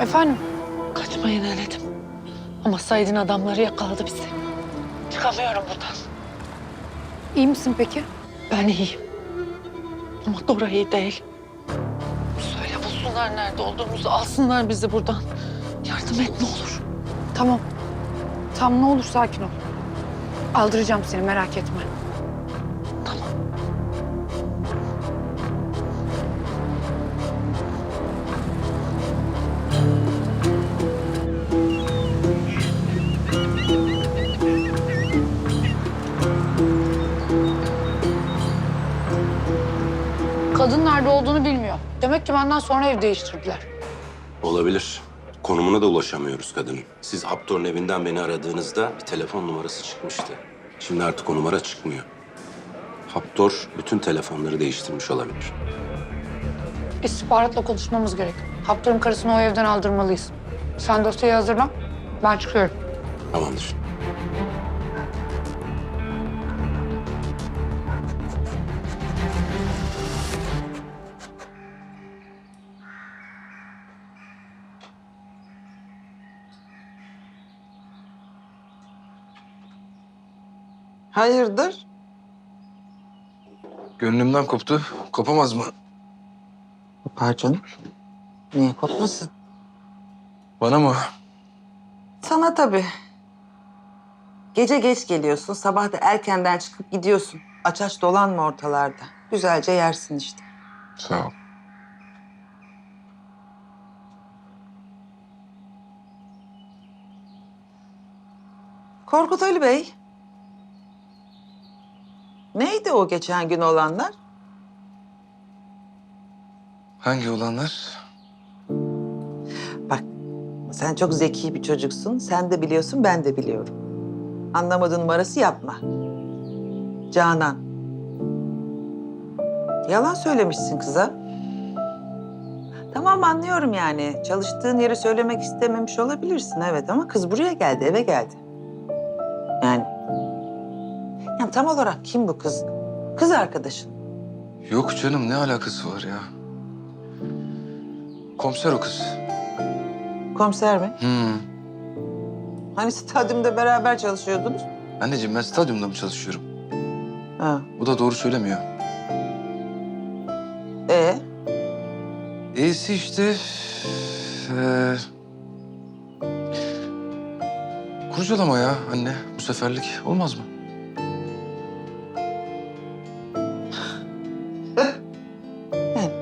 Efendim? Kaçmayı denedim. Ama Said'in adamları yakaladı bizi. Çıkamıyorum buradan. İyi misin peki? Ben iyiyim. Ama Dora iyi değil. Söyle bulsunlar nerede olduğumuzu, alsınlar bizi buradan. Yardım et ne olur. Tamam. Tamam ne olur sakin ol. Aldıracağım seni merak etme. Kadın nerede olduğunu bilmiyor. Demek ki benden sonra ev değiştirdiler. Olabilir. Konumuna da ulaşamıyoruz kadının. Siz Haptor'un evinden beni aradığınızda bir telefon numarası çıkmıştı. Şimdi artık o numara çıkmıyor. Haptor bütün telefonları değiştirmiş olabilir. İstihbaratla konuşmamız gerek. Haptor'un karısını o evden aldırmalıyız. Sen dosyayı hazırla. Ben çıkıyorum. Tamamdır. Hayırdır? Gönlümden koptu. Kopamaz mı? Kopar canım. Niye kopmasın? Bana mı? Sana tabii. Gece geç geliyorsun, sabah da erkenden çıkıp gidiyorsun. Aç aç dolanma ortalarda. Güzelce yersin işte. Sağ ol. Korkut Ali Bey. Neydi o geçen gün olanlar? Hangi olanlar? Bak, sen çok zeki bir çocuksun. Sen de biliyorsun, ben de biliyorum. Anlamadığın numarası yapma. Canan. Yalan söylemişsin kıza. Tamam anlıyorum yani. Çalıştığın yeri söylemek istememiş olabilirsin evet ama kız buraya geldi, eve geldi. Yani... Yani tam olarak kim bu kız? Kız arkadaşın. Yok canım ne alakası var ya? Komiser o kız. Komiser mi? Hmm. Hani stadyumda beraber çalışıyordunuz? Anneciğim ben stadyumda mı çalışıyorum? Ha. O da doğru söylemiyor. Ee, İyisi işte... Ee... Kurcalama ya anne bu seferlik. Olmaz mı?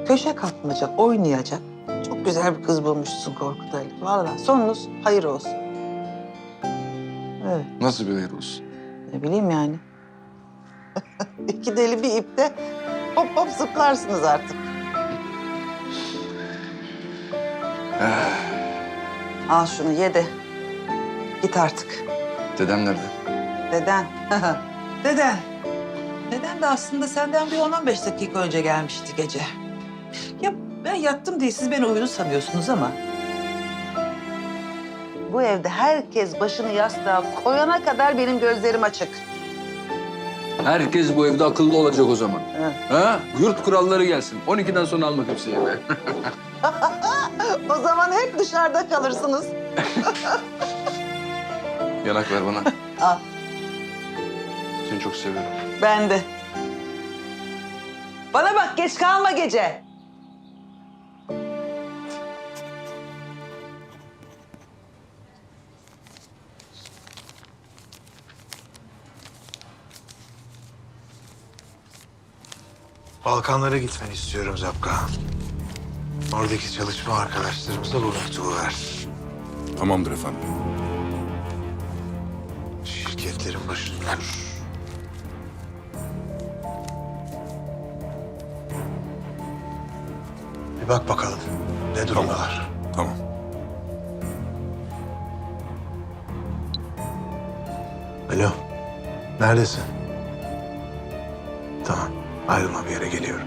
Köşe kapmaca oynayacak çok güzel bir kız bulmuşsun Korkut Ali. Vallahi sonunuz hayır olsun. Evet, Nasıl bir hayır olsun? ne bileyim yani. İki deli bir ipte hop hop zıplarsınız artık. Al şunu ye de git artık. Dedem nerede? Deden. Deden. Deden de aslında senden bir 10-15 dakika önce gelmişti gece. Ya ben yattım diye siz beni uyudu sanıyorsunuz ama... Bu evde herkes başını yastığa koyana kadar benim gözlerim açık. Herkes bu evde akıllı olacak o zaman. Hı. Ha? Yurt kuralları gelsin. 12'den sonra alma kimseyi eve. O zaman hep dışarıda kalırsınız. Yanak ver bana. Al, Seni çok seviyorum. ben de. Bana bak geç kalma gece. Balkanlara gitmeni istiyorum Zapka. Oradaki çalışma arkadaşlarımıza bu mektubu ver. Tamamdır efendim. Şirketlerin başında dur. Bir bak bakalım ne durumdalar. Tamam. Alo, neredesin? Tamam, Ayrılma bir yere geliyorum.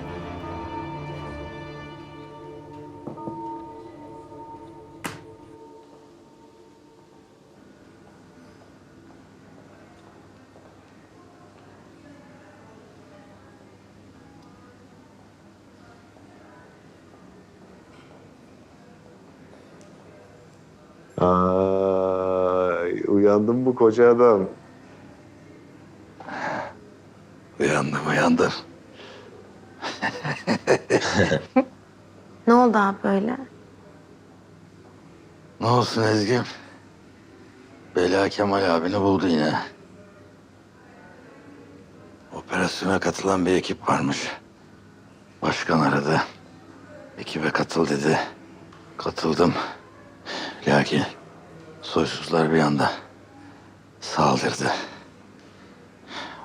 Ay, uyandım bu koca adam. Uyandım, uyandım. Ne oldu abi böyle? Ne olsun Ezgi'm? Bela Kemal abini buldu yine. Operasyona katılan bir ekip varmış. Başkan aradı. Ekibe katıl dedi. Katıldım. Lakin soysuzlar bir anda saldırdı.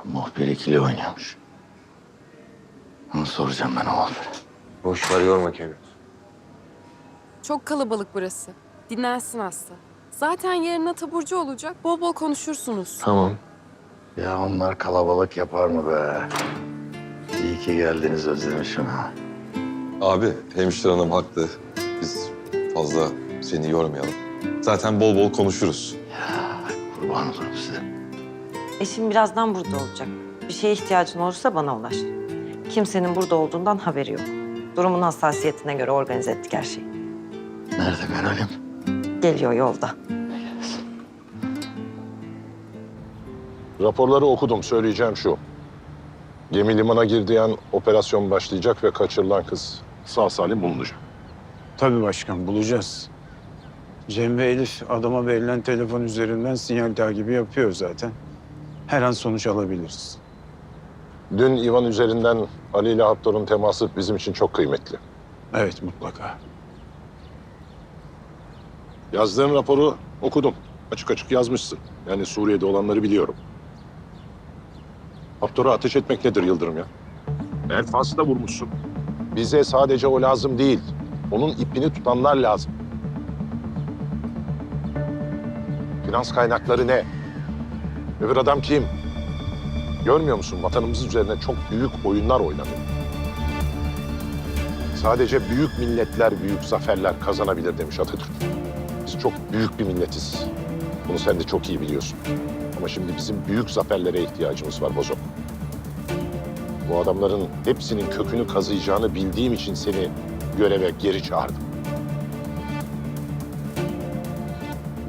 Muhbir ikili oynuyormuş. Onu soracağım ben o muhbire. Boş ver yorma kendini. Çok kalabalık burası. Dinlensin hasta. Zaten yarına taburcu olacak. Bol bol konuşursunuz. Tamam. Ya onlar kalabalık yapar mı be? İyi ki geldiniz özlemişim ha. Abi hemşire hanım haklı. Biz fazla seni yormayalım. Zaten bol bol konuşuruz. Kurban olurum size. Eşim birazdan burada olacak. Bir şeye ihtiyacın olursa bana ulaş. Kimsenin burada olduğundan haberi yok. Durumun hassasiyetine göre organize ettik her şeyi. Nerede Meral'im? Geliyor yolda. Raporları okudum. Söyleyeceğim şu. Gemi limana girdiği an operasyon başlayacak ve kaçırılan kız sağ salim bulunacak. Tabii başkan bulacağız. Cem ve Elif adama verilen telefon üzerinden sinyal takibi yapıyor zaten. Her an sonuç alabiliriz. Dün Ivan üzerinden Ali ile Haptor'un teması bizim için çok kıymetli. Evet mutlaka. Yazdığın raporu okudum. Açık açık yazmışsın. Yani Suriye'de olanları biliyorum. Haptor'a ateş etmek nedir Yıldırım ya? Belfast'ta vurmuşsun. Bize sadece o lazım değil. Onun ipini tutanlar lazım. Finans kaynakları ne? Öbür adam kim? Görmüyor musun? Vatanımız üzerine çok büyük oyunlar oynadı. Sadece büyük milletler büyük zaferler kazanabilir demiş Atatürk. Biz çok büyük bir milletiz. Bunu sen de çok iyi biliyorsun. Ama şimdi bizim büyük zaferlere ihtiyacımız var Bozo. Bu adamların hepsinin kökünü kazıyacağını bildiğim için seni göreve geri çağırdım.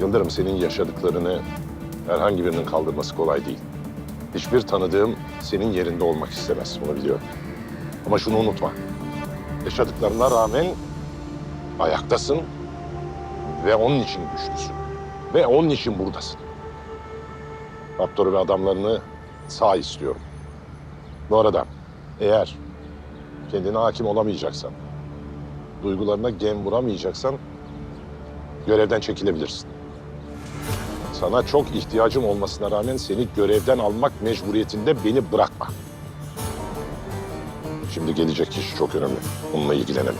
Yıldırım senin yaşadıklarını herhangi birinin kaldırması kolay değil. Hiçbir tanıdığım senin yerinde olmak istemez. Bunu biliyorum. Ama şunu unutma. Yaşadıklarına rağmen ayaktasın ve onun için güçlüsün. Ve onun için buradasın. Raptor'u ve adamlarını sağ istiyorum. Bu arada eğer kendine hakim olamayacaksan, duygularına gem vuramayacaksan görevden çekilebilirsin. Sana çok ihtiyacım olmasına rağmen seni görevden almak mecburiyetinde beni bırakma. Şimdi gelecek iş çok önemli. Onunla ilgilenelim.